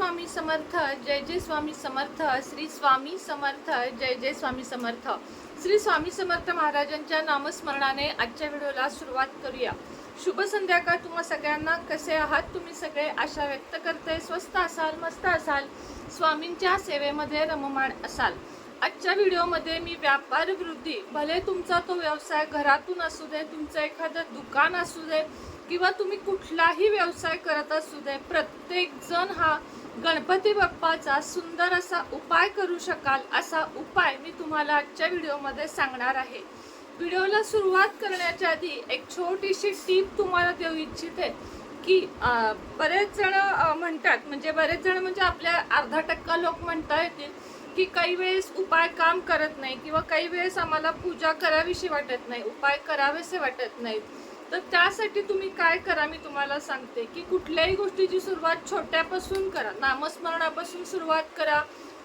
स्वामी समर्थ जय जय स्वामी समर्थ श्री स्वामी समर्थ जय जय स्वामी समर्थ. श्री स्वामी समर्थ महाराजांच्या नामस्मरणाने आजच्या व्हिडिओला सुरुवात करूया. शुभ संध्याकाळ तुम्हा सगळ्यांना. कसे आहात तुम्ही सगळे? आशा व्यक्त करते. स्वस्त असाल मस्त असाल. स्वामींच्या सेवेमध्ये रममाण असाल. आजच्या व्हिडिओमध्ये मी व्यापार वृद्धी. भले तुमचा तो व्यवसाय घरातून असू दे तुमचं एखादं दुकान असू दे किंवा तुम्ही कुठलाही व्यवसाय करत असू दे प्रत्येक जण हा गणपती बाप्पाचा सुंदर असा उपाय करू शकाल असा उपाय मी तुम्हाला आजच्या व्हिडिओमध्ये सांगणार आहे. व्हिडिओला सुरुवात करण्याच्या आधी एक छोटीशी टीप तुम्हाला देऊ इच्छिते की बरेच जण म्हणतात म्हणजे बरेच जण म्हणजे आपल्या अर्धा टक्का लोक म्हणता येतील की काही वेळेस उपाय काम करत नाही किंवा काही वेळेस आम्हाला पूजा करावीशी वाटत नाही उपाय करावेसे वाटत नाहीत. तर त्यासाठी तुम्ही काय करा मी तुम्हाला सांगते की कुठल्याही गोष्टीची सुरुवात छोट्यापासून करा नामस्मरणापासून सुरुवात करा.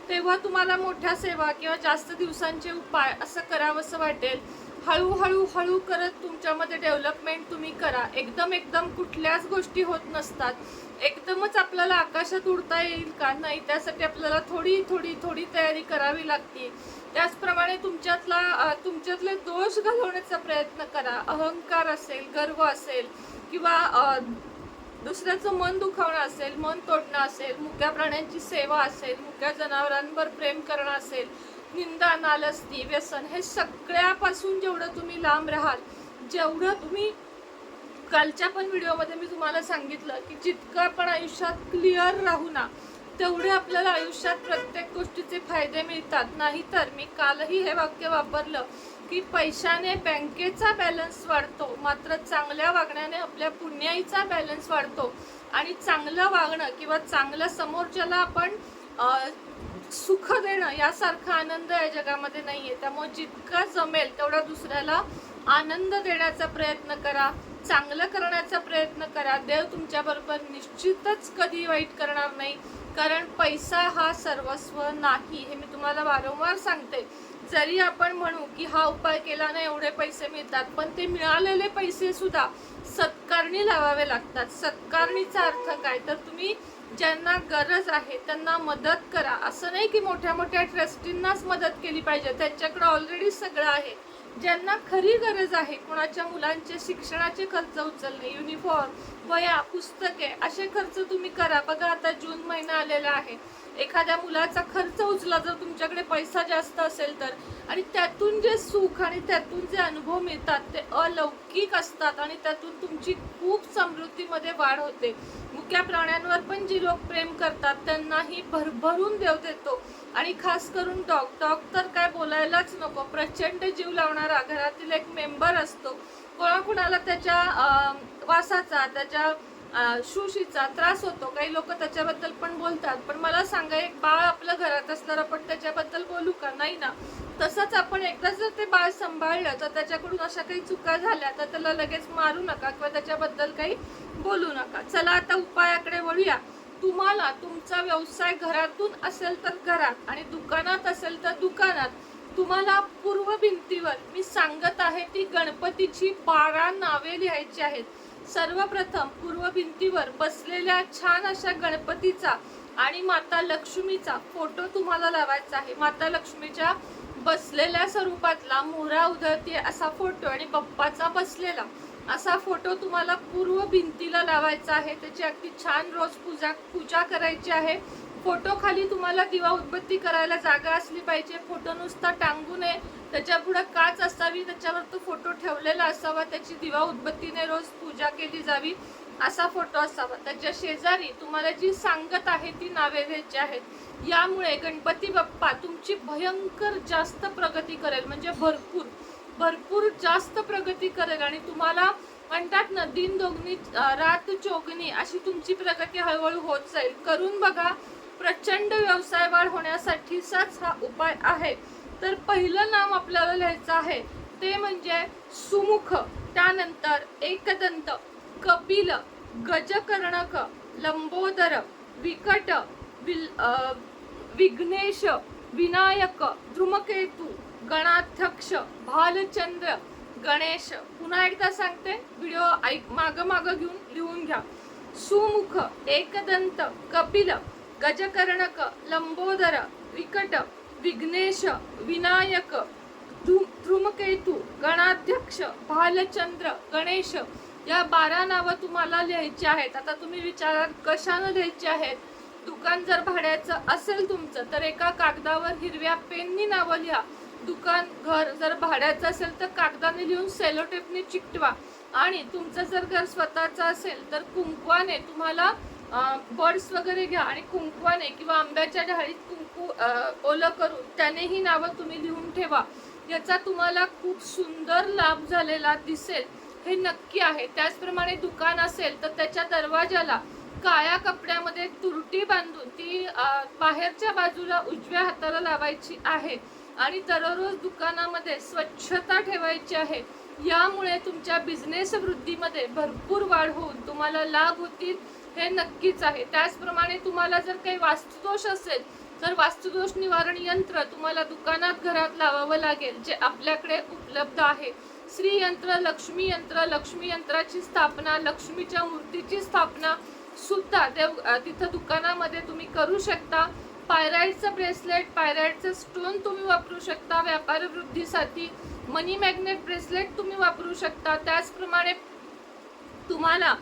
तेव्हा तुम्हाला मोठ्या सेवा किंवा जास्त दिवसांचे उपाय असं करावंसं वाटेल. हळूहळू हळू करत तुमच्यामध्ये डेव्हलपमेंट तुम्ही करा. एकदम एकदम कुठल्याच गोष्टी होत नसतात. एकदमच आपल्याला आकाशात उडता येईल का? नाही त्यासाठी आपल्याला थोडी थोडी थोडी तयारी करावी लागते. त्याचप्रमाणे तुमच्यातला तुमच्यातले दोष घालवण्याचा प्रयत्न करा. अहंकार असेल गर्व असेल किंवा दुसऱ्याचं मन दुखावणं असेल मन तोडणं असेल मुक्या प्राण्यांची सेवा असेल मुक्या जनावरांवर प्रेम करणं असेल निंदा नालस्ती व्यसन हे सगळ्यापासून जेवढं तुम्ही लांब राहाल जेवढं तुम्ही कालच्या पण व्हिडिओमध्ये मी तुम्हाला सांगितलं की जितकं आपण आयुष्यात क्लिअर राहू ना तेवढे आपल्याला आयुष्यात प्रत्येक गोष्टीचे फायदे मिळतात. नाहीतर मी कालही हे वाक्य वापरलं की पैशाने बँकेचा बॅलन्स वाढतो मात्र चांगल्या वागण्याने आपल्या पुण्याईचा बॅलन्स वाढतो. आणि चांगलं वागणं किंवा चांगलं समोरच्याला आपण सुख देणं यासारखा आनंद या जगामध्ये नाही आहे त्यामुळे जितका जमेल तेवढा दुसऱ्याला आनंद देण्याचा प्रयत्न करा चांगलं करण्याचा प्रयत्न करा. देव तुमच्या बरोबर निश्चितच कधी वाईट करणार नाही. कारण पैसा हा सर्वस्व नाही. हे मी तुम्हाला वारंवार सांगते. जरी आपण म्हणू की हा उपाय केला ना एवढे पैसे मिळतात. पण ते मिळालेले पैसे सुद्धा सत्कारणी लावावे लागतात. सत्कारणीचा अर्थ काय? तर तुम्ही ज्यांना गरज आहे त्यांना मदत करा. असं नाही की मोठ्या मोठ्या ट्रस्टींनाच मदत केली पाहिजे. त्यांच्याकडे ऑलरेडी सगळं आहे. ज्यांना खरी गरज आहे कोणाच्या मुलांचे शिक्षणाचे खर्च उचलणे युनिफॉर्म वया पुस्तके असे खर्च तुम्ही करा. बघा आता जून महिना आलेला आहे. एखाद्या मुलाचा खर्च उचला जर तुमच्याकडे पैसा जास्त असेल तर. आणि त्यातून जे सुख आणि त्यातून जे अनुभव मिळतात ते अलौकिक असतात आणि त्यातून तुमची खूप समृद्धीमध्ये वाढ होते. मुक्या प्राण्यांवर पण जी लोक प्रेम करतात त्यांनाही भरभरून देव देतो. आणि खास करून डॉग डॉग तर काय बोलायलाच नको. प्रचंड जीव लावणारा घरातील एक मेंबर असतो. कोणाकुणाला त्याच्या वासाचा त्याच्या शुशीचा त्रास होतो. काही लोक त्याच्याबद्दल पण बोलतात. पण मला सांगा एक बाळ आपलं घरात असणार आपण त्याच्याबद्दल बोलू का? नाही ना. तसंच आपण एकदा जर ते बाळ सांभाळलं तर त्याच्याकडून अशा काही चुका झाल्या तर त्याला लगेच मारू नका किंवा त्याच्याबद्दल काही बोलू नका. चला आता उपायाकडे वळूया. तुम्हाला तुमचा व्यवसाय घरातून असेल तर घरात आणि दुकानात असेल तर दुकानात. तुम्हाला पूर्व भिंतीवर मी सांगत आहे ती गणपतीची बारा नावे लिहायची आहेत. सर्वप्रथम पूर्व भिंतीवर बसलेल्या छान अशा गणपतीचा आणि माता लक्ष्मीचा फोटो तुम्हाला लावायचा आहे. माता लक्ष्मीच्या बसलेल्या स्वरूपातला मोहरा उधळते असा फोटो आणि बप्पाचा बसलेला असा फोटो तुम्हाला पूर्व भिंतीला लावायचा आहे. त्याची अगदी छान रोज पूजा पूजा करायची आहे. फोटो खाली तुम्हाला दिवा उदबत्ती करायला जागा असली पाहिजे. फोटो नुसता टांगू नये. त्याच्या पुढे काच असावी. त्याच्यावर तो फोटो ठेवलेला असावा. त्याची दिवा उदबत्तीने रोज पूजा केली जावी. असा फोटो असावा. त्याच्या शेजारी तुम्हाला जी सांगत आहे ती नावे द्यायची आहेत. यामुळे गणपती बाप्पा तुमची भयंकर जास्त प्रगती करेल. म्हणजे भरपूर भरपूर जास्त प्रगती करेल. आणि तुम्हाला म्हणतात ना दिन दोगणी रात चोगणी अशी तुमची प्रगती हळूहळू होत जाईल. करून बघा. प्रचंड व्यवसाय वाढ होण्यासाठीचाच हा उपाय आहे. तर पहिलं नाम आपल्याला लिहायचं आहे. ते म्हणजे सुमुख. त्यानंतर एकदंत कपिल गजकर्णक लंबोदर विकट विल विघ्नेश विनायक ध्रुमकेतू गणाध्यक्ष भालचंद्र गणेश. पुन्हा एकदा सांगते व्हिडिओ ऐक माग माग घेऊन लिहून घ्या. सुमुख एकदंत कपिल गजकर्णक लंबोदर विकट विघ्नेश विनायक धू- धूमकेतू गणाध्यक्ष भालचंद्र गणेश या बारा नावं तुम्हाला लिहायची आहेत. आता तुम्ही विचारात कशानं लिहायची आहेत? दुकान जर भाड्याचं असेल तुमचं तर एका कागदावर हिरव्या पेननी नावं लिहा. दुकान घर जर भाड्याचं असेल तर कागदाने लिहून सेलोटेपने चिकटवा. आणि तुमचं जर घर स्वतःचं असेल तर कुंकवाने तुम्हाला बर्ड्स वगैरे घ्या आणि कुंकवाने किंवा आंब्याच्या ढाळीत कुंकू ओलं करून त्याने ही नावं तुम्ही लिहून ठेवा. याचा तुम्हाला खूप सुंदर लाभ झालेला दिसेल. हे नक्की आहे. त्याचप्रमाणे दुकान असेल तर त्याच्या दरवाजाला काळ्या कपड्यामध्ये तुरटी बांधून ती बाहेरच्या बाजूला उजव्या हाताला लावायची आहे. आणि दररोज दुकानामध्ये स्वच्छता ठेवायची आहे. यामुळे तुमच्या बिझनेस वृद्धीमध्ये भरपूर वाढ होऊन तुम्हाला लाभ होतील. हे नक्कीच आहे. त्याचप्रमाणे तुम्हाला जर काही वास्तुदोष असेल तर वास्तुदोष निवारण यंत्र तुम्हाला दुकानात घरात लावावं लागेल जे आपल्याकडे उपलब्ध आहे. श्री यंत्र लक्ष्मी यंत्र लक्ष्मी यंत्राची स्थापना लक्ष्मीच्या मूर्तीची स्थापना सुद्धा देव तिथं दुकानामध्ये तुम्ही करू शकता. पायराईडचं ब्रेसलेट पायराईडचं स्टोन तुम्ही वापरू शकता व्यापार वृद्धीसाठी. मनी मॅग्नेट ब्रेसलेट तुम्ही वापरू शकता. त्याचप्रमाणे तुम्हाला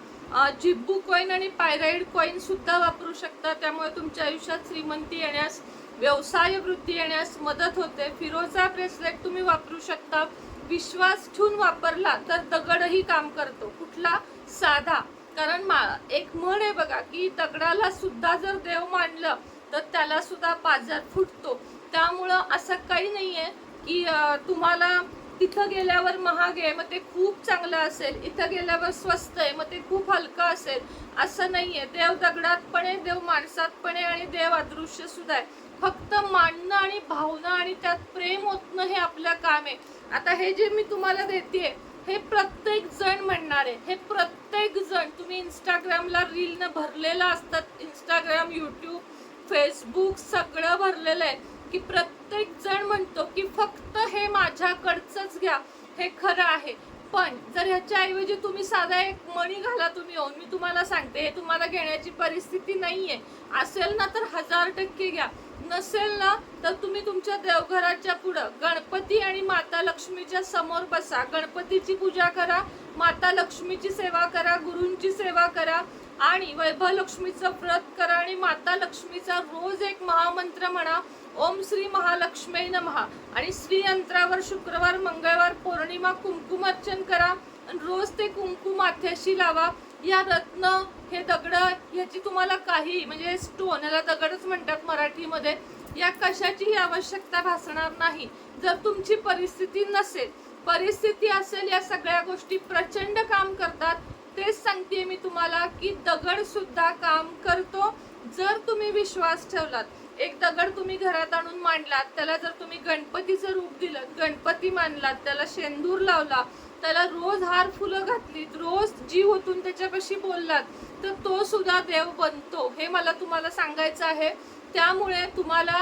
जिब्बू कॉईन आणि पायराईड कॉईन सुद्धा वापरू शकता. त्यामुळे तुमच्या आयुष्यात श्रीमंती येण्यास व्यवसाय वृद्धी येण्यास मदत होते. फिरोजा ब्रेसलेट तुम्ही वापरू शकता. विश्वास ठेवून वापरला तर दगडही काम करतो. कुठला? साधा. कारण मा एक म्हण आहे बघा की दगडाला सुद्धा जर देव मानलं तर त्याला सुद्धा पाजार फुटतो. त्यामुळं असं काही नाही आहे की तुम्हाला तिथं गेल्यावर महाग आहे मग ते खूप चांगलं असेल. इथं गेल्यावर स्वस्त आहे मग ते खूप हलकं असेल. असं नाहीये. देव दगडात पण आहे देव माणसात पण आहे आणि देव अदृश्य सुद्धा आहे. फक्त मांडणं आणि भावना आणि त्यात प्रेम ओतणं हे आपलं काम आहे. आता हे जे मी तुम्हाला देते हे प्रत्येक जण म्हणणार आहे. हे प्रत्येक जण तुम्ही इंस्टाग्रामला रीलनं भरलेलं असतात. इंस्टाग्राम यूट्यूब फेसबुक सगळं भरलेलं आहे. की प्रत्येक जण म्हणतो की फक्त हे माझ्याकडचंच घ्या. हे खरं आहे. पण जर ह्याच्याऐवजी तुम्ही साधा एक मणी घाला तुम्ही येऊन मी तुम्हाला सांगते हे तुम्हाला घेण्याची परिस्थिती नाही आहे असेल ना तर हजार टक्के घ्या. नसेल ना तर तुम्ही तुमच्या देवघराच्या पुढं गणपती आणि माता लक्ष्मीच्या समोर बसा. गणपतीची पूजा करा माता लक्ष्मीची सेवा करा गुरूंची सेवा करा. आणि वैभव लक्ष्मीचं व्रत करा आणि माता लक्ष्मीचा रोज एक महामंत्र म्हणा. ओम श्री महालक्ष्मी नमहा आणि श्री यंत्रावर शुक्रवार मंगळवार पौर्णिमा कुंकुमार्चन करा. आणि रोज ते कुंकू माथ्याशी लावा. या रत्न हे दगड ह्याची तुम्हाला काही म्हणजे स्टोन याला दगडच म्हणतात मराठीमध्ये. या कशाचीही आवश्यकता भासणार नाही. जर तुमची परिस्थिती नसेल परिस्थिती असेल या सगळ्या गोष्टी प्रचंड काम करतात. तेच सांगते मी तुम्हाला की दगड सुद्धा काम करतो जर तुम्ही विश्वास ठेवलात. एक दगड तुम्ही घरात आणून मांडलात त्याला जर तुम्ही गणपतीचं रूप दिलं गणपती मानलात त्याला शेंदूर लावला त्याला रोज हार फुलं घातलीत रोज जीव ओतून त्याच्यापाशी बोललात तर तो सुद्धा देव बनतो. हे मला तुम्हाला सांगायचं आहे. त्यामुळे तुम्हाला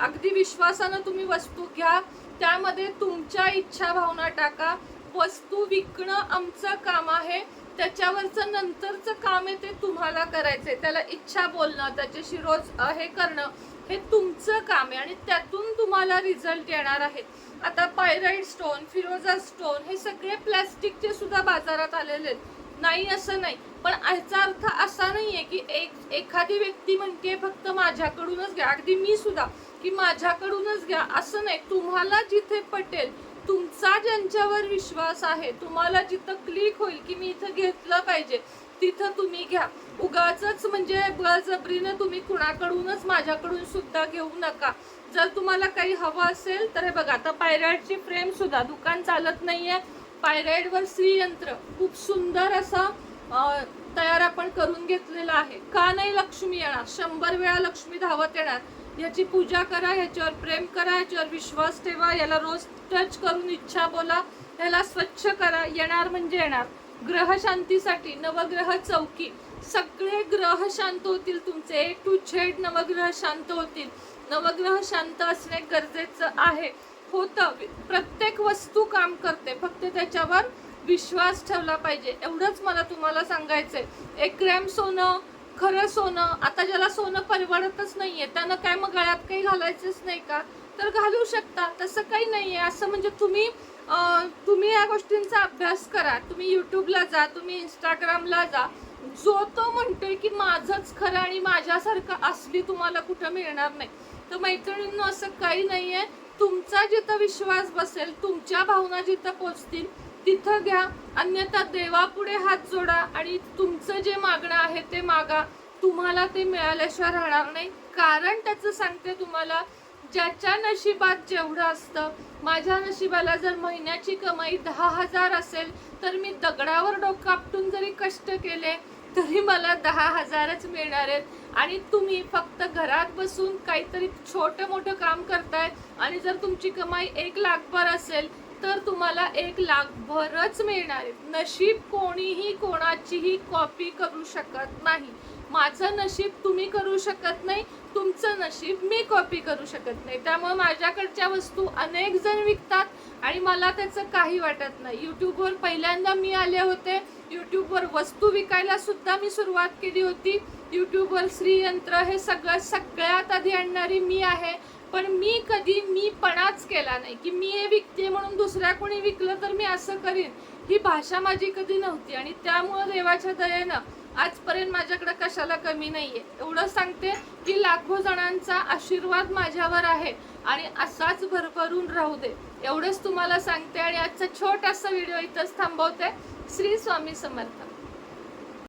अगदी विश्वासानं तुम्ही वस्तू घ्या. त्यामध्ये तुमच्या इच्छा भावना टाका. वस्तू विकणं आमचं काम आहे. त्याच्यावरचं नंतरचं काम आहे ते तुम्हाला करायचंय. त्याला इच्छा बोलणं त्याच्याशी रोज हे करणं हे तुमचं काम आहे आणि त्यातून तुम्हाला रिझल्ट येणार आहेत. आता पायराईड स्टोन फिरोजा स्टोन हे सगळे प्लॅस्टिकचे सुद्धा बाजारात आलेले आहेत. नाही असं नाही. पण ह्याचा अर्थ असा नाही आहे की एक एखादी व्यक्ती म्हणते फक्त माझ्याकडूनच घ्या. अगदी मी सुद्धा की माझ्याकडूनच घ्या. असं नाही. तुम्हाला जिथे पटेल तुमचा ज्यांच्यावर विश्वास आहे तुम्हाला जिथं क्लिक होईल की मी इथं घेतलं पाहिजे तिथं तुम्ही घ्या. उगाच म्हणजे बळजबरीनं तुम्ही कुणाकडूनच माझ्याकडून सुद्धा घेऊ नका. जर तुम्हाला काही हवं असेल तर हे बघा आता पायराईडची फ्रेम सुद्धा दुकान चालत नाहीये. पायराईडवर श्रीयंत्र खूप सुंदर असं तयार आपण करून घेतलेलं आहे का नाही लक्ष्मी येणार? शंभर वेळा लक्ष्मी धावत येणार. याची पूजा करा याच्यावर प्रेम करा याच्यावर विश्वास ठेवा याला रोज टच करून इच्छा बोला याला स्वच्छ करा. येणार म्हणजे येणार. ग्रह शांतीसाठी नवग्रह चौकी. सगळे ग्रह शांत होतील तुमचे. ए टू झेड नवग्रह शांत होतील. नवग्रह शांत असणे गरजेचं आहे. होतं. प्रत्येक वस्तू काम करते. फक्त त्याच्यावर विश्वास ठेवला पाहिजे. एवढंच मला तुम्हाला सांगायचंय. एक ग्रॅम सोनं खरं सोनं आता ज्याला सोनं परवडतच नाही आहे त्यानं काय मग गळ्यात काही घालायचंच नाही का? तर घालू शकता तसं काही नाही आहे असं म्हणजे तुम्ही तुम्ही या गोष्टींचा अभ्यास करा. तुम्ही यूट्यूबला जा तुम्ही इंस्टाग्रामला जा. जो तो म्हणतोय की माझंच खरं आणि माझ्यासारखं असली तुम्हाला कुठं मिळणार नाही. तर मैत्रिणींनो असं काही नाही आहे तुमचा जिथं विश्वास बसेल तुमच्या भावना जिथं पोचतील तिथं घ्या. अन्यथा देवापुढे हात जोडा आणि तुमचं जे मागणं आहे ते मागा. तुम्हाला ते मिळाल्याशिवाय राहणार नाही. कारण त्याचं सांगते तुम्हाला ज्याच्या नशिबात जेवढं असतं माझ्या नशिबाला जर महिन्याची कमाई दहा हजार असेल तर मी दगडावर डोकं आपटून जरी कष्ट केले तरी मला दहा हजारच मिळणार आहेत. आणि तुम्ही फक्त घरात बसून काहीतरी छोटं मोठं काम करताय आणि जर तुमची कमाई एक लाखभर असेल तर तुम्हाला एक लाखभरच मिळणार आहे. नशीब कोणीही कोणाचीही कॉपी करू शकत नाही. माझं नशीब तुम्ही करू शकत नाही तुमचं नशीब मी कॉपी करू शकत नाही. त्यामुळे माझ्याकडच्या वस्तू अनेक जण विकतात आणि मला त्याचं काही वाटत नाही. यूट्यूबवर पहिल्यांदा मी आले होते. यूट्यूबवर वस्तू विकायला सुद्धा मी सुरुवात केली होती. यूट्यूबवर श्रीयंत्र हे सगळं सगळ्यात आधी आणणारी मी आहे. पण मी कधी मीपणाच केला नाही की मी हे विकते म्हणून दुसऱ्या कोणी विकलं तर मी असं करीन. ही भाषा माझी कधी नव्हती आणि त्यामुळं देवाच्या दयेनं आजपर्यंत माझ्याकडे कशाला कमी नाही आहे एवढं सांगते की लाखो जणांचा आशीर्वाद माझ्यावर आहे आणि असाच भरभरून राहू दे. एवढंच तुम्हाला सांगते आणि आजचा छोटासा व्हिडिओ इथंच थांबवते. श्री स्वामी समर्थ.